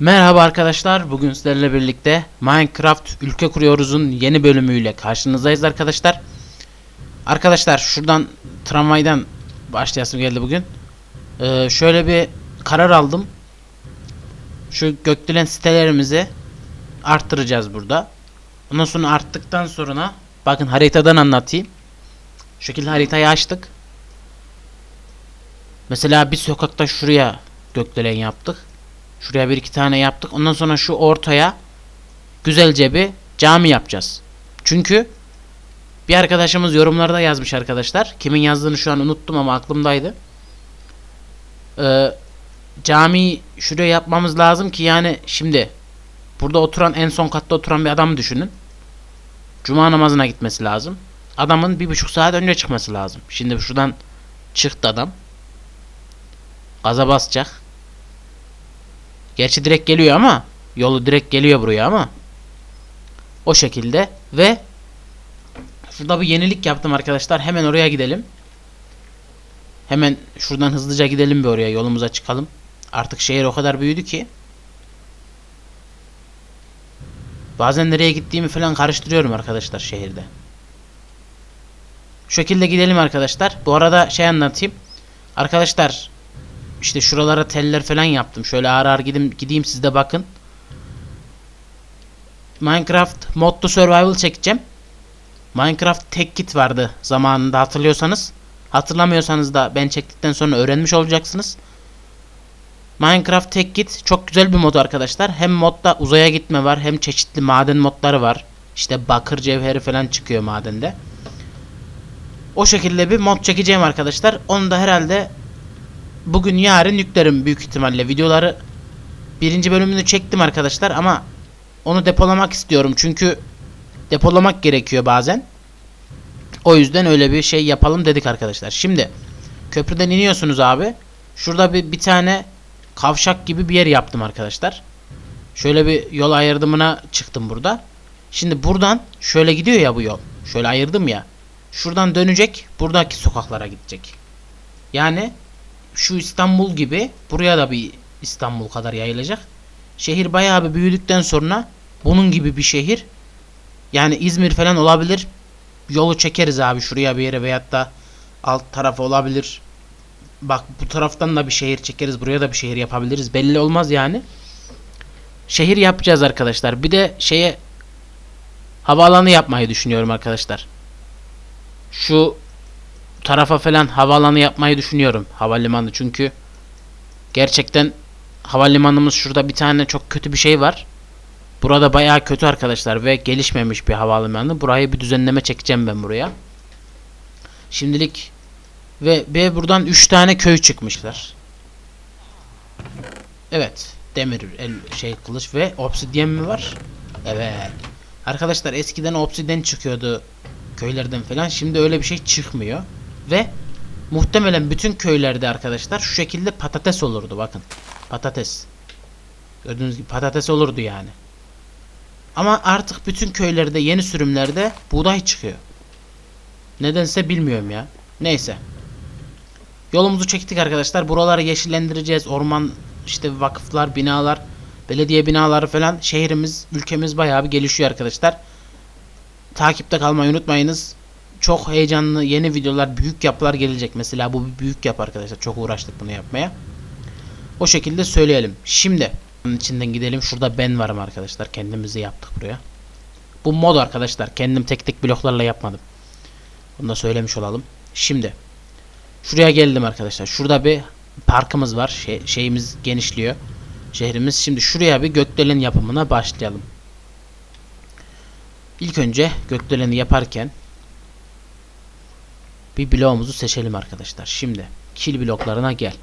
Merhaba arkadaşlar. Bugün sizlerle birlikte Minecraft ülke kuruyoruz'un yeni bölümüyle karşınızdayız arkadaşlar. Arkadaşlar şuradan tramvaydan başlayasım geldi bugün. Ee, şöyle bir karar aldım. Şu gökdelen sitelerimizi arttıracağız burada. Ondan sonra arttıktan sonra bakın haritadan anlatayım. Şu şekilde haritayı açtık. Mesela bir sokakta şuraya gökdelen yaptık. Şuraya bir iki tane yaptık. Ondan sonra şu ortaya güzelce bir cami yapacağız. Çünkü bir arkadaşımız yorumlarda yazmış arkadaşlar. Kimin yazdığını şu an unuttum ama aklımdaydı. Ee, cami şuraya yapmamız lazım ki yani şimdi burada oturan en son katta oturan bir adam düşünün. Cuma namazına gitmesi lazım. Adamın bir buçuk saat önce çıkması lazım. Şimdi şuradan çıktı adam. Gaza basacak. Gerçi direkt geliyor ama yolu direkt geliyor buraya ama o şekilde ve şurada bir yenilik yaptım arkadaşlar. Hemen oraya gidelim. Hemen şuradan hızlıca gidelim bir oraya yolumuza çıkalım. Artık şehir o kadar büyüdü ki bazen nereye gittiğimi falan karıştırıyorum arkadaşlar şehirde. Şu şekilde gidelim arkadaşlar. Bu arada şey anlatayım. Arkadaşlar işte şuralara teller falan yaptım. Şöyle ağır ağır gideyim, gideyim siz de bakın. Minecraft Modlu Survival çekeceğim. Minecraft tek kit vardı zamanında hatırlıyorsanız. Hatırlamıyorsanız da ben çektikten sonra öğrenmiş olacaksınız. Minecraft tek kit çok güzel bir mod arkadaşlar. Hem modda uzaya gitme var hem çeşitli maden modları var. İşte bakır cevheri falan çıkıyor madende. O şekilde bir mod çekeceğim arkadaşlar. Onu da herhalde bugün yarın yüklerim büyük ihtimalle videoları. Birinci bölümünü çektim arkadaşlar ama onu depolamak istiyorum. Çünkü depolamak gerekiyor bazen. O yüzden öyle bir şey yapalım dedik arkadaşlar. Şimdi köprüden iniyorsunuz abi. Şurada bir, bir tane kavşak gibi bir yer yaptım arkadaşlar. Şöyle bir yol ayırdımına çıktım burada. Şimdi buradan şöyle gidiyor ya bu yol. Şöyle ayırdım ya. Şuradan dönecek buradaki sokaklara gidecek. Yani şu İstanbul gibi buraya da bir İstanbul kadar yayılacak. Şehir bayağı bir büyüdükten sonra bunun gibi bir şehir yani İzmir falan olabilir. Yolu çekeriz abi şuraya bir yere veyahut da alt tarafı olabilir. Bak bu taraftan da bir şehir çekeriz. Buraya da bir şehir yapabiliriz. Belli olmaz yani. Şehir yapacağız arkadaşlar. Bir de şeye havaalanı yapmayı düşünüyorum arkadaşlar. Şu tarafa falan havaalanı yapmayı düşünüyorum. Havalimanı çünkü gerçekten havalimanımız şurada bir tane çok kötü bir şey var. Burada bayağı kötü arkadaşlar ve gelişmemiş bir havalimanı. Burayı bir düzenleme çekeceğim ben buraya. Şimdilik ve, ve buradan 3 tane köy çıkmışlar. Evet. Demir el şey kılıç ve obsidyen mi var? Evet. Arkadaşlar eskiden obsidyen çıkıyordu köylerden falan. Şimdi öyle bir şey çıkmıyor. Ve muhtemelen bütün köylerde arkadaşlar şu şekilde patates olurdu bakın. Patates. Gördüğünüz gibi patates olurdu yani. Ama artık bütün köylerde yeni sürümlerde buğday çıkıyor. Nedense bilmiyorum ya. Neyse. Yolumuzu çektik arkadaşlar. Buraları yeşillendireceğiz. Orman işte vakıflar, binalar, belediye binaları falan şehrimiz, ülkemiz bayağı bir gelişiyor arkadaşlar. Takipte kalmayı unutmayınız çok heyecanlı yeni videolar, büyük yapılar gelecek. Mesela bu bir büyük yap arkadaşlar. Çok uğraştık bunu yapmaya. O şekilde söyleyelim. Şimdi bunun içinden gidelim. Şurada ben varım arkadaşlar. Kendimizi yaptık buraya. Bu mod arkadaşlar. Kendim tek tek bloklarla yapmadım. Bunu da söylemiş olalım. Şimdi şuraya geldim arkadaşlar. Şurada bir parkımız var. Şey, şeyimiz genişliyor. Şehrimiz. Şimdi şuraya bir gökdelen yapımına başlayalım. İlk önce gökdeleni yaparken bir bloğumuzu seçelim arkadaşlar. Şimdi kil bloklarına gel.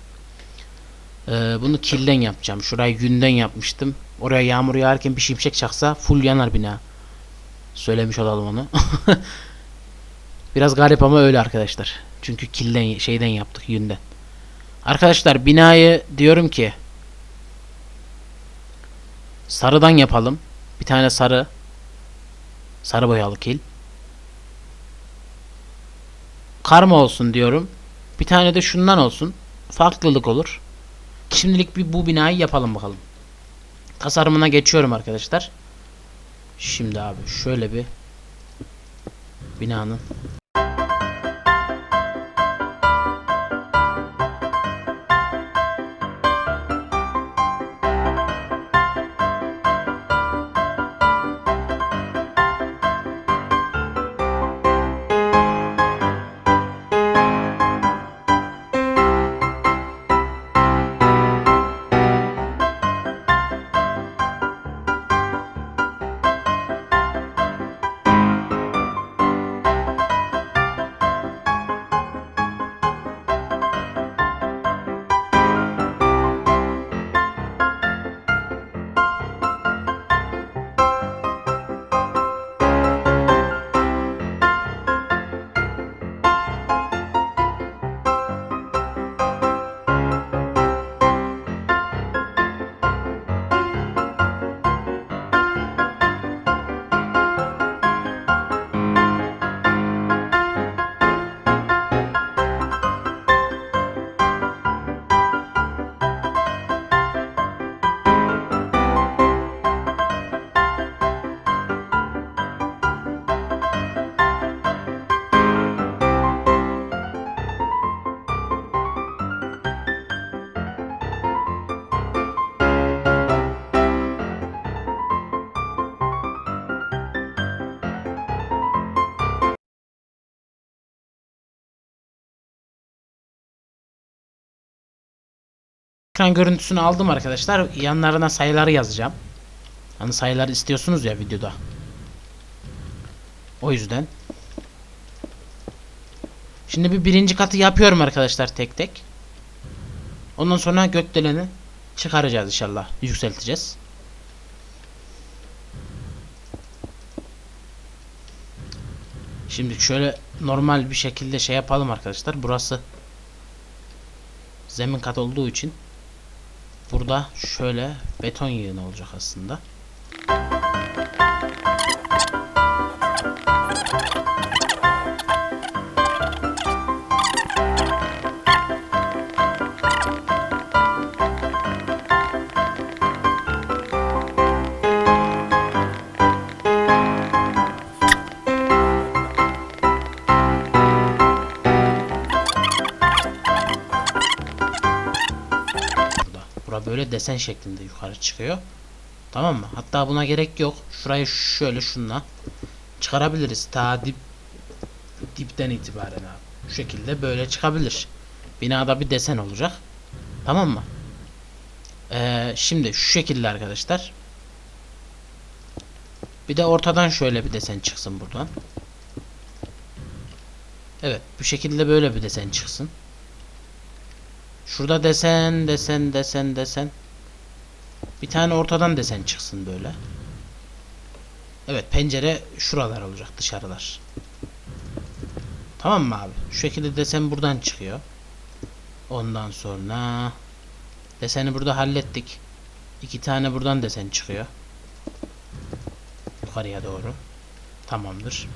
Ee, bunu kilden yapacağım. Şurayı günden yapmıştım. Oraya yağmur yağarken bir şimşek çaksa full yanar bina. Söylemiş olalım onu. Biraz garip ama öyle arkadaşlar. Çünkü kilden şeyden yaptık yünden. Arkadaşlar binayı diyorum ki sarıdan yapalım. Bir tane sarı sarı boyalı kil. Karma olsun diyorum. Bir tane de şundan olsun. Farklılık olur. Şimdilik bir bu binayı yapalım bakalım. tasarımına geçiyorum arkadaşlar. Şimdi abi şöyle bir binanın ekran görüntüsünü aldım arkadaşlar. Yanlarına sayıları yazacağım. Hani sayıları istiyorsunuz ya videoda. O yüzden. Şimdi bir birinci katı yapıyorum arkadaşlar tek tek. Ondan sonra gökdeleni çıkaracağız inşallah. Yükselteceğiz. Şimdi şöyle normal bir şekilde şey yapalım arkadaşlar. Burası zemin kat olduğu için burada şöyle beton yığını olacak aslında. Böyle desen şeklinde yukarı çıkıyor. Tamam mı? Hatta buna gerek yok. Şurayı şöyle şunla çıkarabiliriz. Ta dip dipten itibaren abi. Şu şekilde böyle çıkabilir. Binada bir desen olacak. Tamam mı? Ee, şimdi şu şekilde arkadaşlar. Bir de ortadan şöyle bir desen çıksın buradan. Evet, bu şekilde böyle bir desen çıksın. Şurada desen, desen, desen, desen. Bir tane ortadan desen çıksın böyle. Evet, pencere şuralar olacak, dışarılar. Tamam mı abi? Şu şekilde desen buradan çıkıyor. Ondan sonra deseni burada hallettik. İki tane buradan desen çıkıyor. Yukarıya doğru. Tamamdır.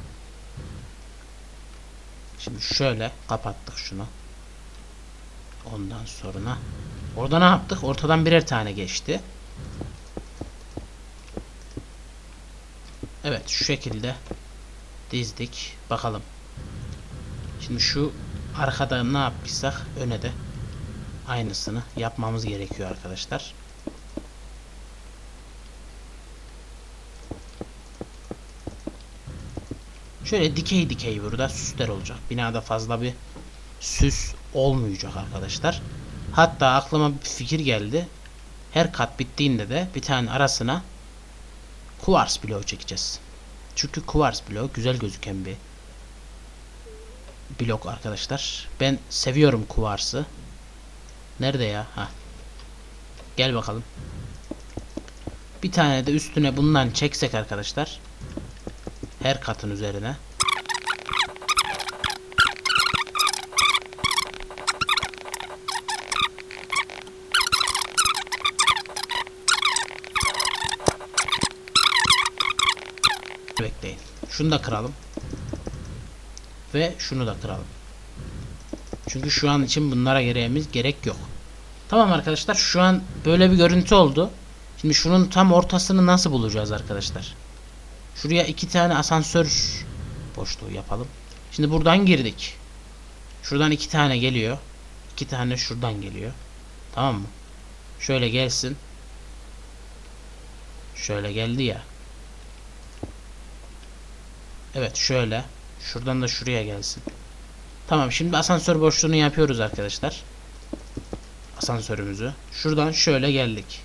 Şimdi şöyle kapattık şunu. Ondan sonra orada ne yaptık? Ortadan birer tane geçti. Evet şu şekilde dizdik. Bakalım. Şimdi şu arkada ne yapmışsak öne de aynısını yapmamız gerekiyor arkadaşlar. Şöyle dikey dikey burada süsler olacak. Binada fazla bir süs olmayacak arkadaşlar. Hatta aklıma bir fikir geldi. Her kat bittiğinde de bir tane arasına kuvars bloğu çekeceğiz. Çünkü kuvars bloğu güzel gözüken bir blok arkadaşlar. Ben seviyorum kuvarsı. Nerede ya? Ha. Gel bakalım. Bir tane de üstüne bundan çeksek arkadaşlar. Her katın üzerine. Bekleyin. Şunu da kıralım. Ve şunu da kıralım. Çünkü şu an için bunlara gereğimiz gerek yok. Tamam arkadaşlar şu an böyle bir görüntü oldu. Şimdi şunun tam ortasını nasıl bulacağız arkadaşlar? Şuraya iki tane asansör boşluğu yapalım. Şimdi buradan girdik. Şuradan iki tane geliyor. İki tane şuradan geliyor. Tamam mı? Şöyle gelsin. Şöyle geldi ya. Evet şöyle. Şuradan da şuraya gelsin. Tamam şimdi asansör boşluğunu yapıyoruz arkadaşlar. Asansörümüzü. Şuradan şöyle geldik.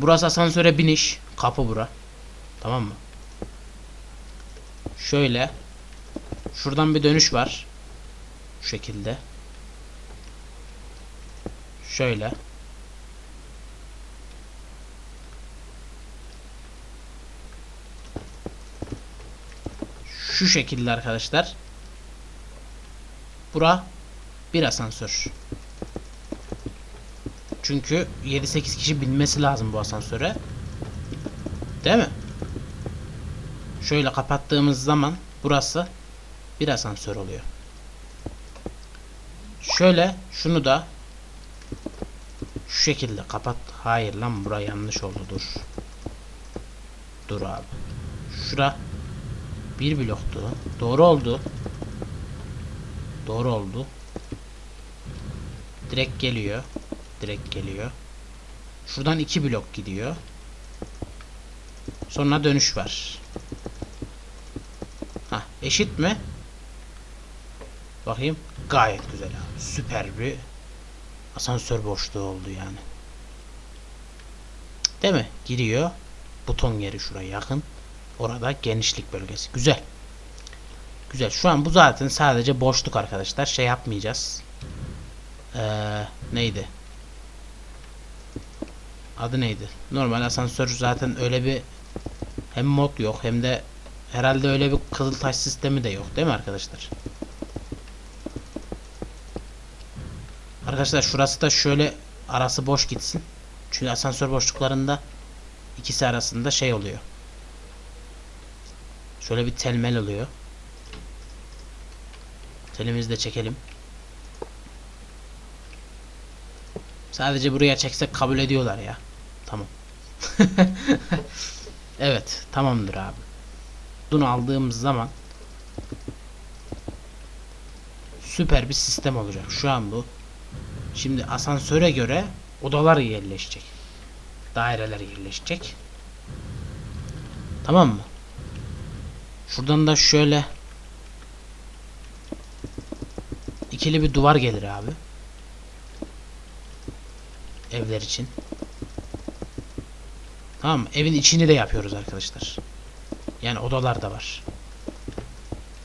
Burası asansöre biniş. Kapı bura. Tamam mı? Şöyle. Şuradan bir dönüş var. Şu şekilde. Şöyle. Şu şekilde arkadaşlar. Bura bir asansör. Çünkü 7-8 kişi binmesi lazım bu asansöre. Değil mi? Şöyle kapattığımız zaman burası bir asansör oluyor. Şöyle şunu da şu şekilde kapat. Hayır lan bura yanlış oldu dur. Dur abi. Şura bir bloktu. Doğru oldu. Doğru oldu. Direkt geliyor. Direkt geliyor. Şuradan iki blok gidiyor. Sonra dönüş var. Ha, eşit mi? Bakayım. Gayet güzel abi. Süper bir asansör boşluğu oldu yani. Değil mi? Giriyor. Buton yeri şuraya yakın. Orada genişlik bölgesi. Güzel. Güzel. Şu an bu zaten sadece boşluk arkadaşlar. Şey yapmayacağız. Ee, neydi? Adı neydi? Normal asansör zaten öyle bir hem mod yok hem de herhalde öyle bir kızıltaş sistemi de yok değil mi arkadaşlar? Arkadaşlar şurası da şöyle arası boş gitsin. Çünkü asansör boşluklarında ikisi arasında şey oluyor. Şöyle bir telmel oluyor. Telimizi de çekelim. Sadece buraya çeksek kabul ediyorlar ya. Tamam. evet, tamamdır abi. Bunu aldığımız zaman süper bir sistem olacak. Şu an bu. Şimdi asansöre göre odalar yerleşecek. Daireler yerleşecek. Tamam mı? Şuradan da şöyle ikili bir duvar gelir abi. Evler için. Tamam mı? Evin içini de yapıyoruz arkadaşlar. Yani odalar da var.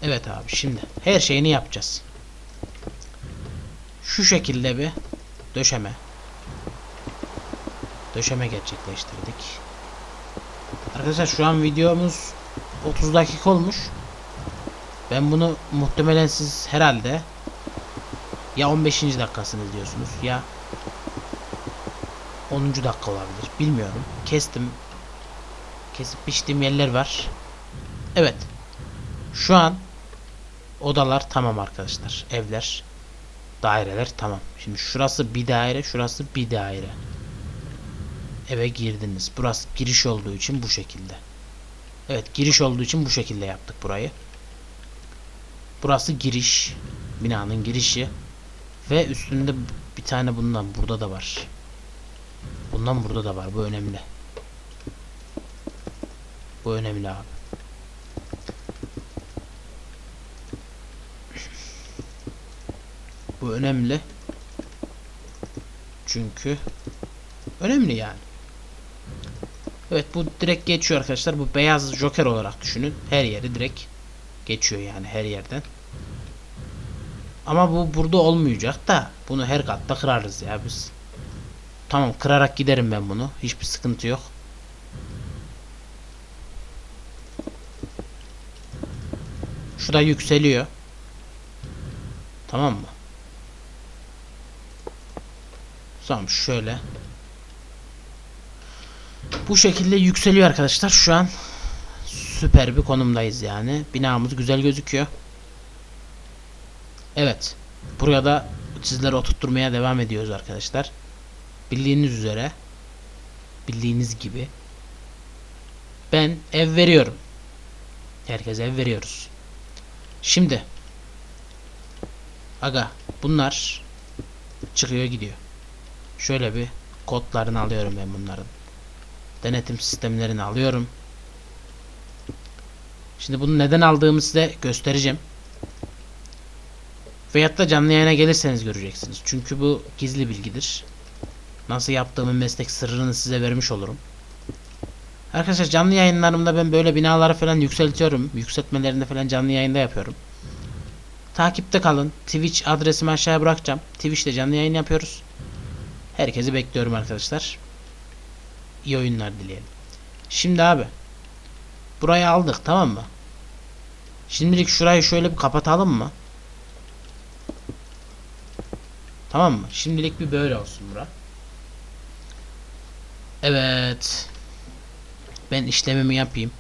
Evet abi şimdi her şeyini yapacağız. Şu şekilde bir döşeme. Döşeme gerçekleştirdik. Arkadaşlar şu an videomuz 30 dakika olmuş. Ben bunu muhtemelen siz herhalde ya 15. dakikasını izliyorsunuz ya 10. dakika olabilir. Bilmiyorum. Kestim. Kesip biçtiğim yerler var. Evet. Şu an odalar tamam arkadaşlar. Evler, daireler tamam. Şimdi şurası bir daire, şurası bir daire. Eve girdiniz. Burası giriş olduğu için bu şekilde. Evet, giriş olduğu için bu şekilde yaptık burayı. Burası giriş. Binanın girişi. Ve üstünde bir tane bundan burada da var. Bundan burada da var. Bu önemli. Bu önemli abi. Bu önemli. Çünkü önemli yani. Evet bu direkt geçiyor arkadaşlar. Bu beyaz joker olarak düşünün. Her yeri direkt geçiyor yani her yerden. Ama bu burada olmayacak da bunu her katta kırarız ya biz. Tamam kırarak giderim ben bunu. Hiçbir sıkıntı yok. Şu da yükseliyor. Tamam mı? Tamam şöyle. Bu şekilde yükseliyor arkadaşlar. Şu an süper bir konumdayız yani. Binamız güzel gözüküyor. Evet. Buraya da sizlere oturtturmaya devam ediyoruz arkadaşlar. bildiğiniz üzere bildiğiniz gibi ben ev veriyorum. Herkese ev veriyoruz. Şimdi aga bunlar çıkıyor gidiyor. Şöyle bir kodlarını alıyorum ben bunların. Denetim sistemlerini alıyorum. Şimdi bunu neden aldığımı size göstereceğim. Veyahut da canlı yayına gelirseniz göreceksiniz. Çünkü bu gizli bilgidir. Nasıl yaptığımın meslek sırrını size vermiş olurum. Arkadaşlar canlı yayınlarımda ben böyle binaları falan yükseltiyorum. Yükseltmelerini falan canlı yayında yapıyorum. Takipte kalın. Twitch adresimi aşağıya bırakacağım. Twitch'te canlı yayın yapıyoruz. Herkesi bekliyorum arkadaşlar. İyi oyunlar dileyelim. Şimdi abi. Burayı aldık tamam mı? Şimdilik şurayı şöyle bir kapatalım mı? Tamam mı? Şimdilik bir böyle olsun bura. Evet. Ben işlemimi yapayım.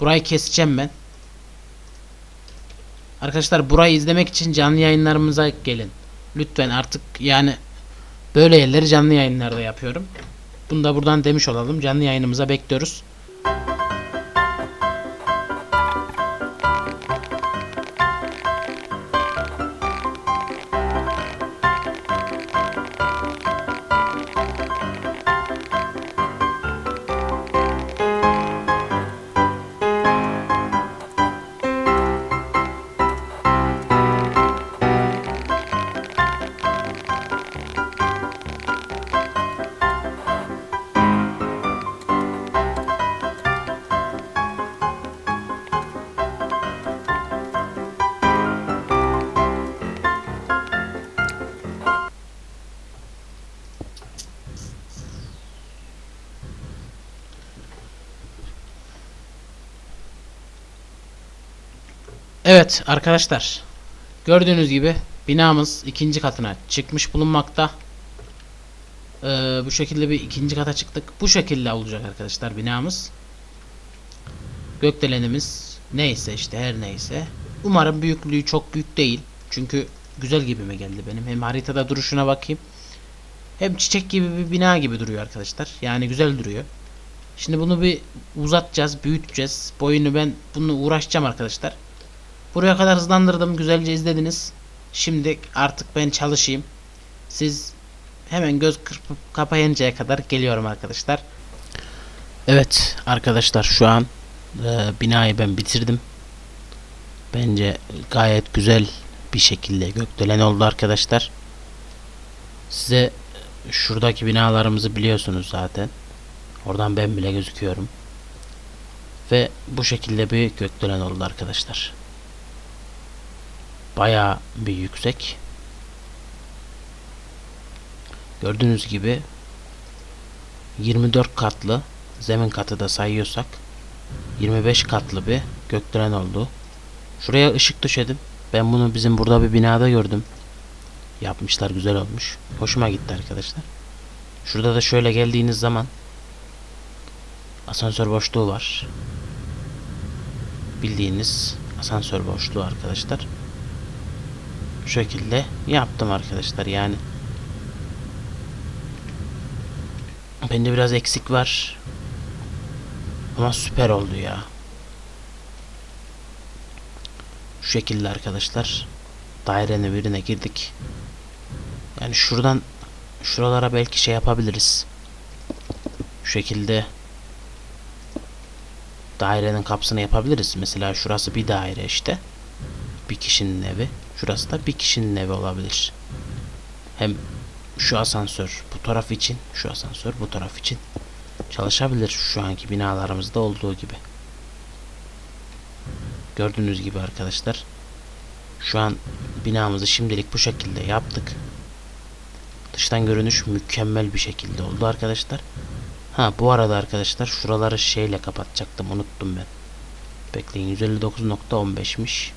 Burayı keseceğim ben. Arkadaşlar burayı izlemek için canlı yayınlarımıza gelin. Lütfen artık yani böyle yerleri canlı yayınlarda yapıyorum. Bunu da buradan demiş olalım. Canlı yayınımıza bekliyoruz. Evet arkadaşlar. Gördüğünüz gibi binamız ikinci katına çıkmış bulunmakta. Ee, bu şekilde bir ikinci kata çıktık. Bu şekilde olacak arkadaşlar binamız. Gökdelenimiz neyse işte her neyse. Umarım büyüklüğü çok büyük değil. Çünkü güzel gibime geldi benim. Hem haritada duruşuna bakayım. Hem çiçek gibi bir bina gibi duruyor arkadaşlar. Yani güzel duruyor. Şimdi bunu bir uzatacağız, büyüteceğiz. Boyunu ben bunu uğraşacağım arkadaşlar. Buraya kadar hızlandırdım. Güzelce izlediniz. Şimdi artık ben çalışayım. Siz hemen göz kırpıp kapayıncaya kadar geliyorum arkadaşlar. Evet arkadaşlar şu an e, binayı ben bitirdim. Bence gayet güzel bir şekilde gökdelen oldu arkadaşlar. Size şuradaki binalarımızı biliyorsunuz zaten. Oradan ben bile gözüküyorum. Ve bu şekilde bir gökdelen oldu arkadaşlar. Bayağı bir yüksek. Gördüğünüz gibi 24 katlı zemin katı da sayıyorsak 25 katlı bir gökdelen oldu. Şuraya ışık döşedim. Ben bunu bizim burada bir binada gördüm. Yapmışlar güzel olmuş. Hoşuma gitti arkadaşlar. Şurada da şöyle geldiğiniz zaman asansör boşluğu var. Bildiğiniz asansör boşluğu arkadaşlar. Bu şekilde yaptım arkadaşlar yani. Bende biraz eksik var. Ama süper oldu ya. Şu şekilde arkadaşlar. Dairenin birine girdik. Yani şuradan şuralara belki şey yapabiliriz. Şu şekilde dairenin kapısını yapabiliriz. Mesela şurası bir daire işte. Bir kişinin evi. Şurası da bir kişinin evi olabilir. Hem şu asansör bu taraf için, şu asansör bu taraf için çalışabilir şu anki binalarımızda olduğu gibi. Gördüğünüz gibi arkadaşlar. Şu an binamızı şimdilik bu şekilde yaptık. Dıştan görünüş mükemmel bir şekilde oldu arkadaşlar. Ha bu arada arkadaşlar şuraları şeyle kapatacaktım unuttum ben. Bekleyin 159.15'miş.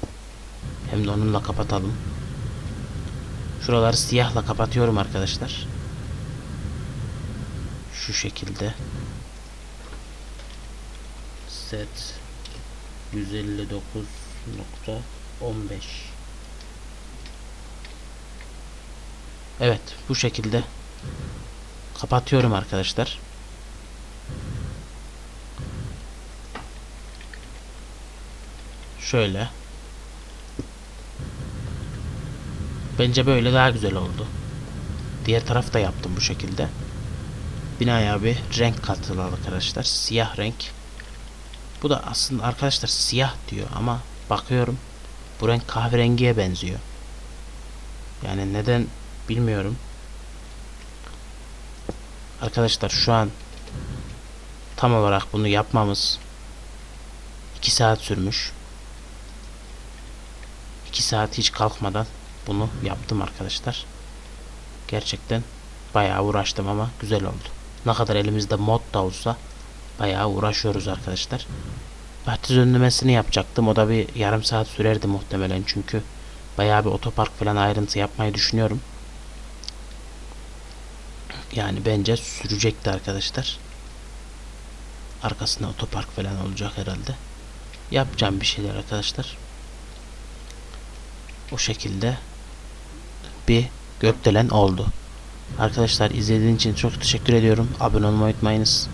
Hem de onunla kapatalım. Şuraları siyahla kapatıyorum arkadaşlar. Şu şekilde. Set 159.15 Evet bu şekilde Kapatıyorum arkadaşlar. Şöyle. Bence böyle daha güzel oldu. Diğer taraf da yaptım bu şekilde. Binaya bir renk katıldı arkadaşlar. Siyah renk. Bu da aslında arkadaşlar siyah diyor ama bakıyorum bu renk kahverengiye benziyor. Yani neden bilmiyorum. Arkadaşlar şu an tam olarak bunu yapmamız 2 saat sürmüş. 2 saat hiç kalkmadan bunu yaptım arkadaşlar. Gerçekten bayağı uğraştım ama güzel oldu. Ne kadar elimizde mod da olsa bayağı uğraşıyoruz arkadaşlar. Bahçe önlemesini yapacaktım. O da bir yarım saat sürerdi muhtemelen çünkü bayağı bir otopark falan ayrıntı yapmayı düşünüyorum. Yani bence sürecekti arkadaşlar. Arkasında otopark falan olacak herhalde. Yapacağım bir şeyler arkadaşlar. O şekilde bir gökdelen oldu. Arkadaşlar izlediğiniz için çok teşekkür ediyorum. Abone olmayı unutmayınız.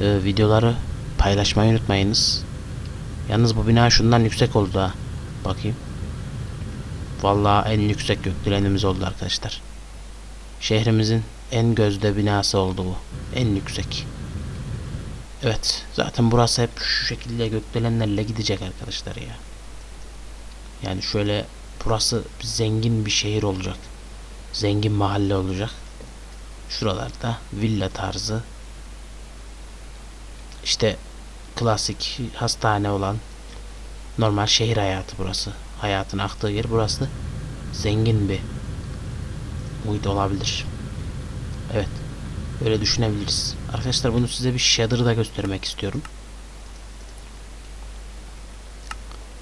Ee, videoları paylaşmayı unutmayınız. Yalnız bu bina şundan yüksek oldu ha. Bakayım. Vallahi en yüksek gökdelenimiz oldu arkadaşlar. Şehrimizin en gözde binası oldu bu. En yüksek. Evet. Zaten burası hep şu şekilde gökdelenlerle gidecek arkadaşlar ya. Yani şöyle burası zengin bir şehir olacak. Zengin mahalle olacak. Şuralarda villa tarzı işte klasik hastane olan normal şehir hayatı burası. Hayatın aktığı yer burası. Zengin bir muhit olabilir. Evet. Öyle düşünebiliriz. Arkadaşlar bunu size bir shader'ı da göstermek istiyorum.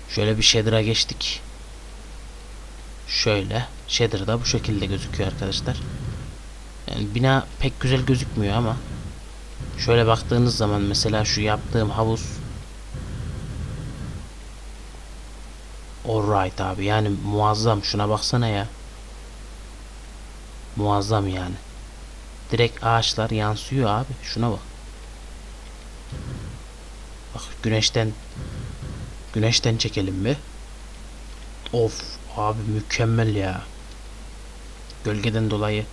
Şöyle bir shader'a geçtik. Şöyle. Shader da bu şekilde gözüküyor arkadaşlar. Yani bina pek güzel gözükmüyor ama şöyle baktığınız zaman mesela şu yaptığım havuz Alright abi yani muazzam şuna baksana ya. Muazzam yani. Direkt ağaçlar yansıyor abi. Şuna bak. Bak güneşten güneşten çekelim mi? Of abi mükemmel ya. Gölgeden dolayı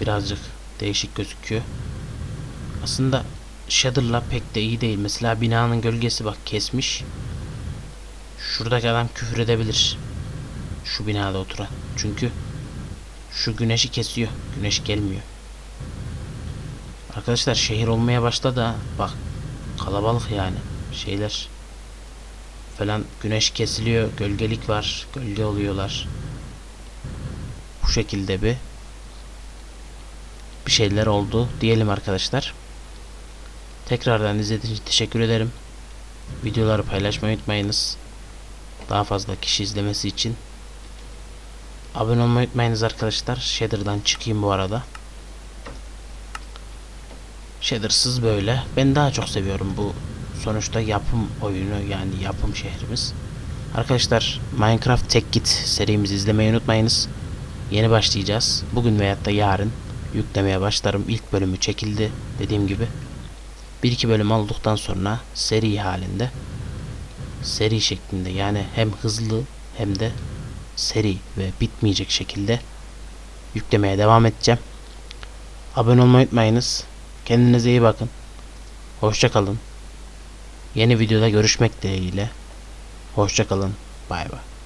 birazcık değişik gözüküyor. Aslında Shader'la pek de iyi değil. Mesela binanın gölgesi bak kesmiş. Şuradaki adam küfür edebilir. Şu binada oturan. Çünkü şu güneşi kesiyor. Güneş gelmiyor. Arkadaşlar şehir olmaya başladı ha. Bak kalabalık yani. Şeyler falan güneş kesiliyor. Gölgelik var. Gölge oluyorlar. Bu şekilde bir bir şeyler oldu diyelim arkadaşlar. Tekrardan izlediğiniz için teşekkür ederim. Videoları paylaşmayı unutmayınız. Daha fazla kişi izlemesi için. Abone olmayı unutmayınız arkadaşlar. Shader'dan çıkayım bu arada. Shader'sız böyle. Ben daha çok seviyorum bu sonuçta yapım oyunu yani yapım şehrimiz. Arkadaşlar Minecraft Tek Git serimizi izlemeyi unutmayınız. Yeni başlayacağız. Bugün veyahut da yarın yüklemeye başlarım. İlk bölümü çekildi dediğim gibi. Bir iki bölüm olduktan sonra seri halinde seri şeklinde yani hem hızlı hem de seri ve bitmeyecek şekilde yüklemeye devam edeceğim. Abone olmayı unutmayınız. Kendinize iyi bakın. Hoşçakalın. Yeni videoda görüşmek dileğiyle. Hoşçakalın. Bay bay.